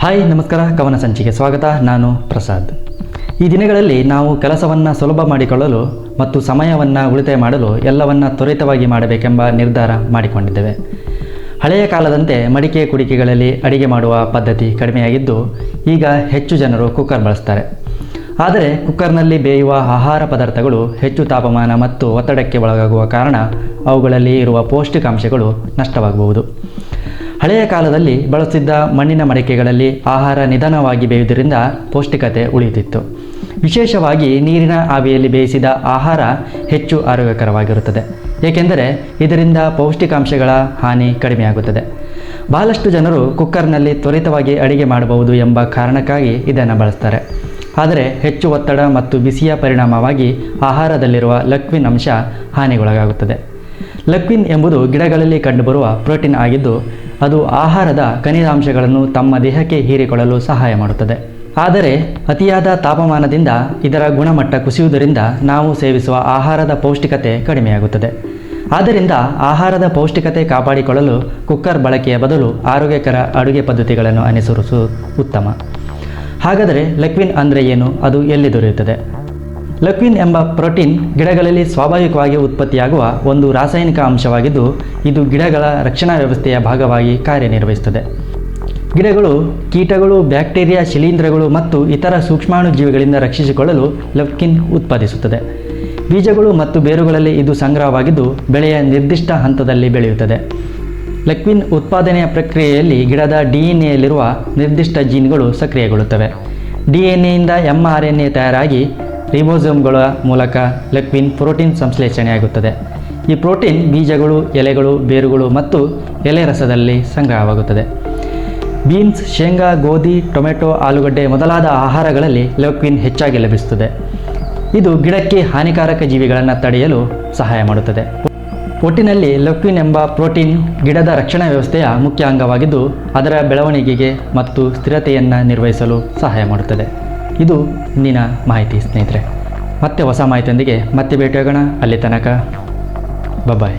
Hi, ನಮಸ್ಕಾರ, ಕವನ ಸಂಚಿಕೆ ಸ್ವಾಗತ. ನಾನು ಪ್ರಸಾದ್. ಈ ದಿನಗಳಲ್ಲಿ ನಾವು ಕೆಲಸವನ್ನು ಸುಲಭ ಮಾಡಿಕೊಳ್ಳಲು ಮತ್ತು ಸಮಯವನ್ನು ಉಳಿತಾಯ ಮಾಡಲು ಎಲ್ಲವನ್ನು ತ್ವರಿತವಾಗಿ ಮಾಡಬೇಕೆಂಬ ನಿರ್ಧಾರ ಮಾಡಿಕೊಂಡಿದ್ದೇವೆ. ಹಳೆಯ ಕಾಲದಂತೆ ಮಡಿಕೆ ಕುಡಿಕೆಗಳಲ್ಲಿ ಅಡಿಗೆ ಮಾಡುವ ಪದ್ಧತಿ ಕಡಿಮೆಯಾಗಿದ್ದು, ಈಗ ಹೆಚ್ಚು ಜನರು ಕುಕ್ಕರ್ ಬಳಸ್ತಾರೆ. ಆದರೆ ಕುಕ್ಕರ್ನಲ್ಲಿ ಬೇಯುವ ಆಹಾರ ಪದಾರ್ಥಗಳು ಹೆಚ್ಚು ತಾಪಮಾನ ಮತ್ತು ಒತ್ತಡಕ್ಕೆ ಒಳಗಾಗುವ ಕಾರಣ ಅವುಗಳಲ್ಲಿ ಇರುವ ಪೌಷ್ಟಿಕಾಂಶಗಳು ನಷ್ಟವಾಗಬಹುದು. ಹಳೆಯ ಕಾಲದಲ್ಲಿ ಬಳಸಿದ್ದ ಮಣ್ಣಿನ ಮಡಿಕೆಗಳಲ್ಲಿ ಆಹಾರ ನಿಧಾನವಾಗಿ ಬೇಯುವುದರಿಂದ ಪೌಷ್ಟಿಕತೆ ಉಳಿಯುತ್ತಿತ್ತು. ವಿಶೇಷವಾಗಿ ನೀರಿನ ಆವಿಯಲ್ಲಿ ಬೇಯಿಸಿದ ಆಹಾರ ಹೆಚ್ಚು ಆರೋಗ್ಯಕರವಾಗಿರುತ್ತದೆ. ಏಕೆಂದರೆ ಇದರಿಂದ ಪೌಷ್ಟಿಕಾಂಶಗಳ ಹಾನಿ ಕಡಿಮೆಯಾಗುತ್ತದೆ. ಬಹಳಷ್ಟು ಜನರು ಕುಕ್ಕರ್ನಲ್ಲಿ ತ್ವರಿತವಾಗಿ ಅಡಿಗೆ ಮಾಡಬಹುದು ಎಂಬ ಕಾರಣಕ್ಕಾಗಿ ಇದನ್ನು ಬಳಸ್ತಾರೆ. ಆದರೆ ಹೆಚ್ಚು ಒತ್ತಡ ಮತ್ತು ಬಿಸಿಯ ಪರಿಣಾಮವಾಗಿ ಆಹಾರದಲ್ಲಿರುವ ಲಕ್ವಿನ್ ಅಂಶ ಹಾನಿಗೊಳಗಾಗುತ್ತದೆ. ಲಕ್ವಿನ್ ಎಂಬುದು ಗಿಡಗಳಲ್ಲಿ ಕಂಡುಬರುವ ಪ್ರೋಟೀನ್ ಆಗಿದ್ದು ಅದು ಆಹಾರದ ಖನಿಜಾಂಶಗಳನ್ನು ತಮ್ಮ ದೇಹಕ್ಕೆ ಹೀರಿಕೊಳ್ಳಲು ಸಹಾಯ ಮಾಡುತ್ತದೆ. ಆದರೆ, ಅತಿಯಾದ ತಾಪಮಾನದಿಂದ ಇದರ ಗುಣಮಟ್ಟ ಕುಸಿಯುವುದರಿಂದ ನಾವು ಸೇವಿಸುವ ಆಹಾರದ ಪೌಷ್ಟಿಕತೆ ಕಡಿಮೆಯಾಗುತ್ತದೆ. ಆದ್ದರಿಂದ ಆಹಾರದ ಪೌಷ್ಟಿಕತೆ ಕಾಪಾಡಿಕೊಳ್ಳಲು ಕುಕ್ಕರ್ ಬಳಕೆಯ ಬದಲು ಆರೋಗ್ಯಕರ ಅಡುಗೆ ಪದ್ಧತಿಗಳನ್ನು ಅನುಸರಿಸುವುದು ಉತ್ತಮ. ಹಾಗಾದರೆ ಲೆಕ್ವಿನ್ ಅಂದರೆ ಏನು? ಅದು ಎಲ್ಲಿ ದೊರೆಯುತ್ತದೆ? ಲಕ್ವಿನ್ ಎಂಬ ಪ್ರೋಟೀನ್ ಗಿಡಗಳಲ್ಲಿ ಸ್ವಾಭಾವಿಕವಾಗಿ ಉತ್ಪತ್ತಿಯಾಗುವ ಒಂದು ರಾಸಾಯನಿಕ ಅಂಶವಾಗಿದ್ದು, ಇದು ಗಿಡಗಳ ರಕ್ಷಣಾ ವ್ಯವಸ್ಥೆಯ ಭಾಗವಾಗಿ ಕಾರ್ಯನಿರ್ವಹಿಸುತ್ತದೆ. ಗಿಡಗಳು ಕೀಟಗಳು, ಬ್ಯಾಕ್ಟೀರಿಯಾ, ಶಿಲೀಂಧ್ರಗಳು ಮತ್ತು ಇತರ ಸೂಕ್ಷ್ಮಾಣು ಜೀವಿಗಳಿಂದ ರಕ್ಷಿಸಿಕೊಳ್ಳಲು ಲಕ್ವಿನ್ ಉತ್ಪಾದಿಸುತ್ತದೆ. ಬೀಜಗಳು ಮತ್ತು ಬೇರುಗಳಲ್ಲಿ ಇದು ಸಂಗ್ರಹವಾಗಿದ್ದು, ಬೆಳೆಯ ನಿರ್ದಿಷ್ಟ ಹಂತದಲ್ಲಿ ಬೆಳೆಯುತ್ತದೆ. ಲಕ್ವಿನ್ ಉತ್ಪಾದನೆಯ ಪ್ರಕ್ರಿಯೆಯಲ್ಲಿ ಗಿಡದ ಡಿ ಎನ್ ಎಯಲ್ಲಿರುವ ನಿರ್ದಿಷ್ಟ ಜೀನ್ಗಳು ಸಕ್ರಿಯಗೊಳ್ಳುತ್ತವೆ. ಡಿ ಎನ್ ಎಯಿಂದ ಎಂ ಆರ್ ಎನ್ ಎ ತಯಾರಾಗಿ ರಿಬೋಸೋಮ್ಗಳ ಮೂಲಕ ಲೆಕ್ವಿನ್ ಪ್ರೋಟೀನ್ ಸಂಶ್ಲೇಷಣೆಯಾಗುತ್ತದೆ. ಈ ಪ್ರೋಟೀನ್ ಬೀಜಗಳು, ಎಲೆಗಳು, ಬೇರುಗಳು ಮತ್ತು ಎಲೆ ರಸದಲ್ಲಿ ಸಂಗ್ರಹವಾಗುತ್ತದೆ. ಬೀನ್ಸ್, ಶೇಂಗಾ, ಗೋಧಿ, ಟೊಮೆಟೊ, ಆಲೂಗಡ್ಡೆ ಮೊದಲಾದ ಆಹಾರಗಳಲ್ಲಿ ಲೆಕ್ವಿನ್ ಹೆಚ್ಚಾಗಿ ಲಭಿಸುತ್ತದೆ. ಇದು ಗಿಡಕ್ಕೆ ಹಾನಿಕಾರಕ ಜೀವಿಗಳನ್ನು ತಡೆಯಲು ಸಹಾಯ ಮಾಡುತ್ತದೆ. ಒಟ್ಟಿನಲ್ಲಿ ಲೆಕ್ವಿನ್ ಎಂಬ ಪ್ರೋಟೀನ್ ಗಿಡದ ರಕ್ಷಣಾ ವ್ಯವಸ್ಥೆಯ ಮುಖ್ಯ ಅಂಗವಾಗಿದ್ದು, ಅದರ ಬೆಳವಣಿಗೆಗೆ ಮತ್ತು ಸ್ಥಿರತೆಯನ್ನು ನಿರ್ವಹಿಸಲು ಸಹಾಯ ಮಾಡುತ್ತದೆ. ಇದು ಇಂದಿನ ಮಾಹಿತಿ ಸ್ನೇಹಿತರೆ. ಮತ್ತೆ ಹೊಸ ಮಾಹಿತಿಯೊಂದಿಗೆ ಮತ್ತೆ ಭೇಟಿಯಾಗೋಣ. ಅಲ್ಲಿ ತನಕ ಬಬಾಯ್